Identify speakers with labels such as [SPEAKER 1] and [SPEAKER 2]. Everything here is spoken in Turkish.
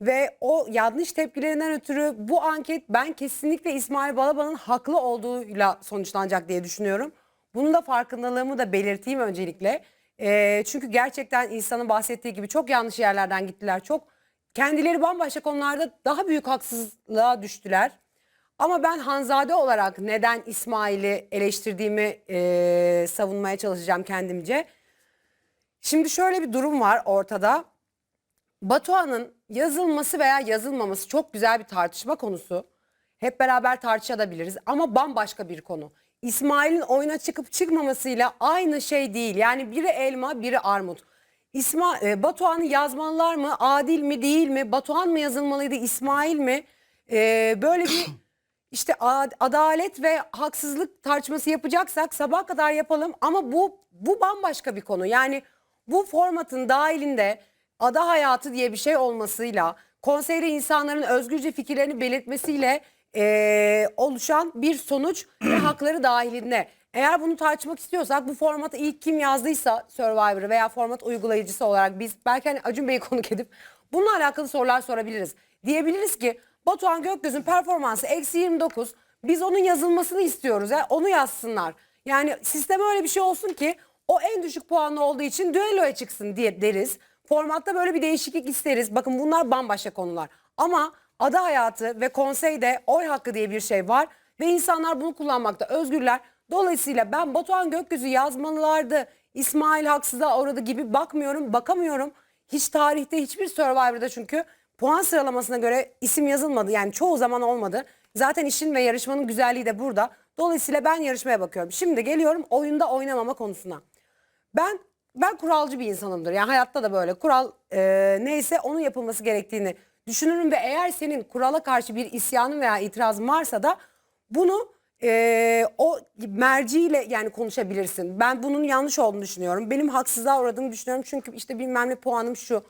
[SPEAKER 1] Ve o yanlış tepkilerinden ötürü bu anket ben kesinlikle İsmail Balaban'ın haklı olduğuyla sonuçlanacak diye düşünüyorum. Bunun da farkındalığımı da belirteyim öncelikle. Ee, çünkü gerçekten insanın bahsettiği gibi çok yanlış yerlerden gittiler. Çok kendileri bambaşka konularda daha büyük haksızlığa düştüler. Ama ben Hanzade olarak neden İsmail'i eleştirdiğimi e, savunmaya çalışacağım kendimce. Şimdi şöyle bir durum var ortada. Batuhan'ın yazılması veya yazılmaması çok güzel bir tartışma konusu. Hep beraber tartışabiliriz ama bambaşka bir konu. İsmail'in oyuna çıkıp çıkmamasıyla aynı şey değil. Yani biri elma, biri armut. İsma, e, Batuhan'ı yazmalılar mı? Adil mi değil mi? Batuhan mı yazılmalıydı? İsmail mi? E, böyle bir işte ad- adalet ve haksızlık tartışması yapacaksak sabah kadar yapalım ama bu bu bambaşka bir konu. Yani bu formatın dahilinde ada hayatı diye bir şey olmasıyla konseyde insanların özgürce fikirlerini belirtmesiyle eee, oluşan bir sonuç ve hakları dahilinde. Eğer bunu tartışmak istiyorsak bu formatı ilk kim yazdıysa Survivor'ı veya format uygulayıcısı olarak biz belki hani Acun Bey'i konuk edip bununla alakalı sorular sorabiliriz. Diyebiliriz ki Batuhan Gökgöz'ün performansı eksi 29. Biz onun yazılmasını istiyoruz. Ya. Onu yazsınlar. Yani sisteme öyle bir şey olsun ki o en düşük puanlı olduğu için düelloya çıksın diye deriz. Formatta böyle bir değişiklik isteriz. Bakın bunlar bambaşka konular. Ama ada hayatı ve konseyde oy hakkı diye bir şey var. Ve insanlar bunu kullanmakta özgürler. Dolayısıyla ben Batuhan Gökgöz'ü yazmalılardı. İsmail haksıza uğradı gibi bakmıyorum, bakamıyorum. Hiç tarihte hiçbir Survivor'da çünkü puan sıralamasına göre isim yazılmadı. Yani çoğu zaman olmadı. Zaten işin ve yarışmanın güzelliği de burada. Dolayısıyla ben yarışmaya bakıyorum. Şimdi geliyorum oyunda oynamama konusuna. Ben ben kuralcı bir insanımdır. Yani hayatta da böyle kural e, neyse onun yapılması gerektiğini düşünürüm ve eğer senin kurala karşı bir isyanın veya itirazın varsa da bunu e, o merciyle yani konuşabilirsin. Ben bunun yanlış olduğunu düşünüyorum. Benim haksızlığa uğradığımı düşünüyorum. Çünkü işte bilmem ne puanım şu.